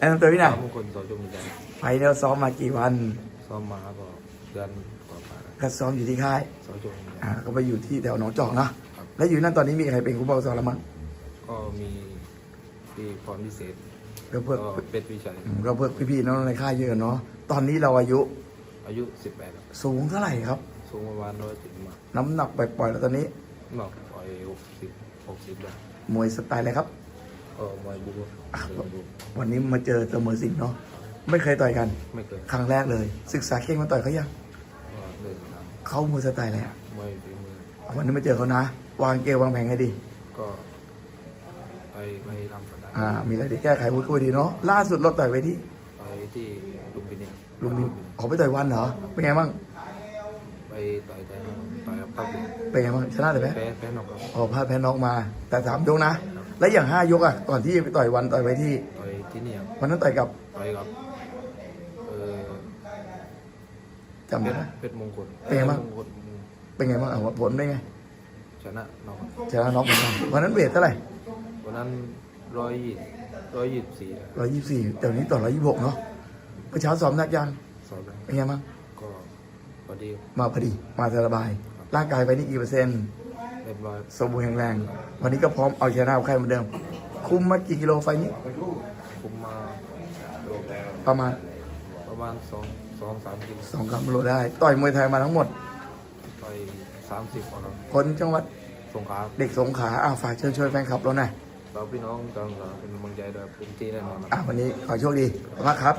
แนะนำตัวพี่หน่อยมงคลโสจงใจไฟเดียวซ้อมมากี่วันซ้อมมาก็เดือนกว่าๆก็ซ้อมอยู่ที่ค่ายโสจงใจอ่าก็ไปอยู่ที่แถวหนองจอกเนอะแล้วอยู่นั่นตอนนี้มีใครเป็นครูบาสอนแล้วมั้งก็มีที่พรพิเศษก็เพื่อก็เป็ดวิชัยอืมก็เพื่อพี่ๆน้องๆในค่ายเยอะเนาะตอนนี้เราอายุอายุ 18ครับสูงเท่าไหร่ครับ สูงประมาณร้อยถึงมาน้ำหนักปล่อยๆแล้วตอนนี้หนอกปล่อย60 60ได้มวยสไตล์อะไรครับ ก็มวยบู๊อะเดินบู๊วันนี้มาเจอเสมอสิงห์เนาะไม่เคยต่อยกัน ไม่เกินครั้งแรกเลย ศึกษาเข่งมาต่อยเขายังก็เดินตามเขามวยสไตล์อะไรอะมวยฝีมือวันนี้มาเจอเขานะ วางเกมวางแผนให้ดี ก็ไปไปทำสนามอ่า มีอะไรที่แก้ไขวุ้ยคุยดีเนาะล่าสุดเราต่อยไปที่ไปที่ลุมพินีลุงมินขอไปต่อยวันเหรอเป็นไงบ้างไปต่อยแต่ต่อยกับพับบุญเป็นไงบ้างชนะหรือแพ้แพ้แพ้นอกครับอ๋อพลาดแพ้น็อกมา แต่สามยกนะ แล้วอย่างห้ายกอะก่อนที่จะไปต่อยวันต่อยไปที่ต่อยที่นี่ครับวันนั้นต่อยกับต่อยกับเออจำเพได้ชรไหมเพชรมงคลเป็นไงบ้างพชรมงคลเป็นไงบ้างอะผลได้ไงชนะนอกชนะน็อกเหมือนกันวันนั้นเวทเท่าไหร่วันนั้นร้อยยี่ร้อยยี่สี่ร้อยยี่สี่เดี๋ยวนี้ต่อร้อยยี่หกเนาะเมื่อเช้าซ้อมนักยังสอบได้เป็นไงบ้างก็พอดีมาพอดีมาสบาย ร่างกายไปนี่กี่เปอร์เซ็นต์เรียบร้อยสมบูรณ์แข็งแรง วันนี้ก็พร้อมเอาชนะเอาใครเหมือนเดิม คุมมากี่กิโลไฟล์นี้ คุมมาประมาณประมาณสองสองสามกิโลสองกิโลได้ ต่อยมวยไทยมาทั้งหมดไปสามสิบกว่าแล้วคนจังหวัดสงขลาเด็กสงขลาอ่าฝากเชิญชวนแฟนคลับเราหน่อยเราพี่น้องกำลังเป็นกำลังใจด้วยเป็นที่แน่นอนครับอ่าวันนี้ขอโชคดีขอบคุณมากครับ